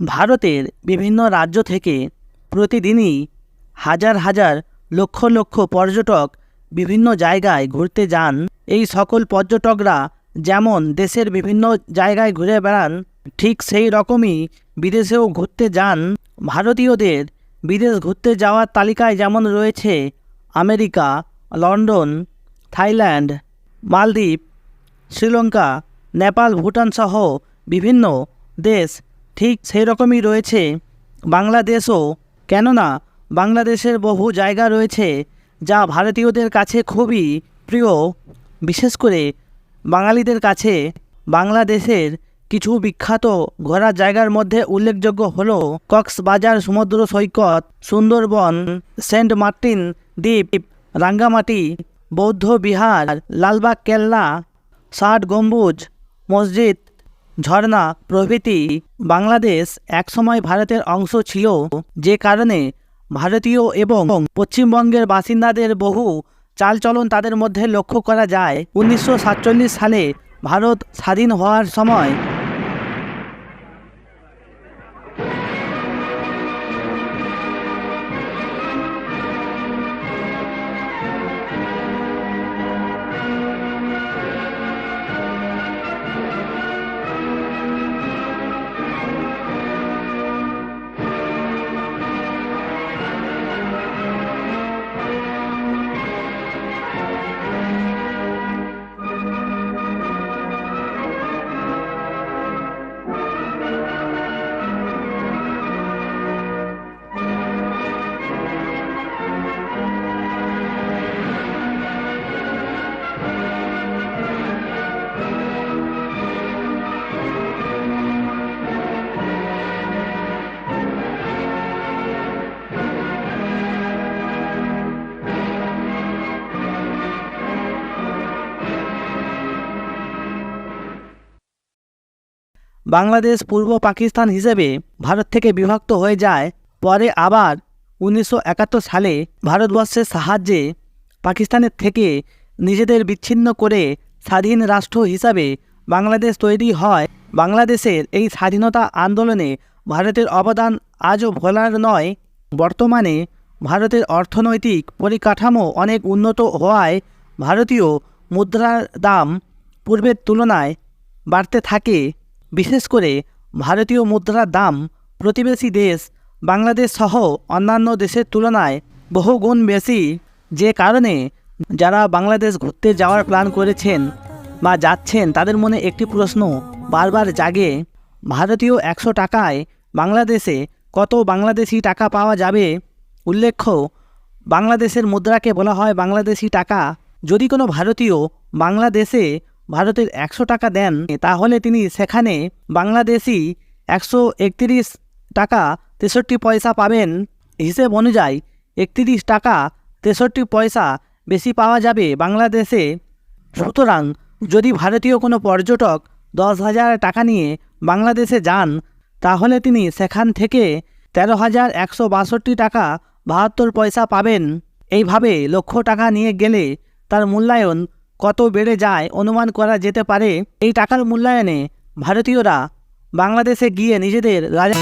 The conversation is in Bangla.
ভারতের বিভিন্ন রাজ্য থেকে প্রতিদিনই হাজার হাজার লক্ষ লক্ষ পর্যটক বিভিন্ন জায়গায় ঘুরতে যান। এই সকল পর্যটকরা যেমন দেশের বিভিন্ন জায়গায় ঘুরে বেড়ান, ঠিক সেই রকমই বিদেশেও ঘুরতে যান। ভারতীয়দের বিদেশ ঘুরতে যাওয়ার তালিকায় যেমন রয়েছে America, London, Thailand, Maldives, Sri Lanka, Nepal, Bhutan সহ বিভিন্ন দেশ ঠিক সেই রকমই রয়েছে বাংলাদেশও। কেননা বাংলাদেশের বহু জায়গা রয়েছে যা ভারতীয়দের কাছে খুবই প্রিয়। বিশেষ করে বাঙালিদের কাছে বাংলাদেশের কিছু বিখ্যাত ঘোরার জায়গার মধ্যে উল্লেখযোগ্য হল কক্সবাজার সমুদ্র সৈকত, সুন্দরবন, সেন্ট মার্টিন দ্বীপ, রাঙ্গামাটি, বৌদ্ধ বিহার, লালবাগ কেল্লা, ষাট গম্বুজ, মসজিদ ঝর্ণা প্রভৃতি বাংলাদেশ একসময় ভারতের অংশ ছিল যে কারণে ভারতীয় এবং পশ্চিমবঙ্গের বাসিন্দাদের বহু চালচলন তাদের মধ্যে লক্ষ্য করা যায়। উনিশশো সাতচল্লিশ সালে ভারত স্বাধীন হওয়ার সময় বাংলাদেশ পূর্ব পাকিস্তান হিসেবে ভারত থেকে বিভক্ত হয়ে যায়। পরে আবার উনিশশো একাত্তর সালে ভারতবর্ষের সাহায্যে পাকিস্তানের থেকে নিজেদের বিচ্ছিন্ন করে স্বাধীন রাষ্ট্র হিসাবে বাংলাদেশ তৈরি হয়। বাংলাদেশের এই স্বাধীনতা আন্দোলনে ভারতের অবদান আজও ভোলার নয়। বর্তমানে ভারতের অর্থনৈতিক পরিকাঠামো অনেক উন্নত হওয়ায় ভারতীয় মুদ্রার দাম পূর্বের তুলনায় বাড়তে থাকে। বিশেষ করে ভারতীয় মুদ্রার দাম প্রতিবেশী দেশ বাংলাদেশ সহ অন্যান্য দেশের তুলনায় বহুগুণ বেশি। যে কারণে যারা বাংলাদেশ ঘুরতে যাওয়ার প্ল্যান করেছেন বা যাচ্ছেন, তাদের মনে একটি প্রশ্ন বারবার জাগে, ভারতীয় একশো টাকায় বাংলাদেশে কত বাংলাদেশি টাকা পাওয়া যাবে? উল্লেখ্য, বাংলাদেশের মুদ্রাকে বলা হয় বাংলাদেশি টাকা। যদি কোনো ভারতীয় বাংলাদেশে ভারতের একশো টাকা দেন, তাহলে তিনি সেখানে বাংলাদেশি একশো একত্রিশ টাকা তেষট্টি পয়সা পাবেন। হিসেব অনুযায়ী একত্রিশ টাকা তেষট্টি পয়সা বেশি পাওয়া যাবে বাংলাদেশে। সুতরাং যদি ভারতীয় কোনো পর্যটক দশ হাজার টাকা নিয়ে বাংলাদেশে যান, তাহলে তিনি সেখান থেকে তেরো হাজার একশো বাষট্টি টাকা বাহাত্তর পয়সা পাবেন। এইভাবে লক্ষ টাকা নিয়ে গেলে তার মূল্যায়ন কত বেড়ে যায় অনুমান করা যেতে পারে এই টাকার মূল্যায়নে ভারতীয়রা বাংলাদেশে গিয়ে নিজেদের রাজা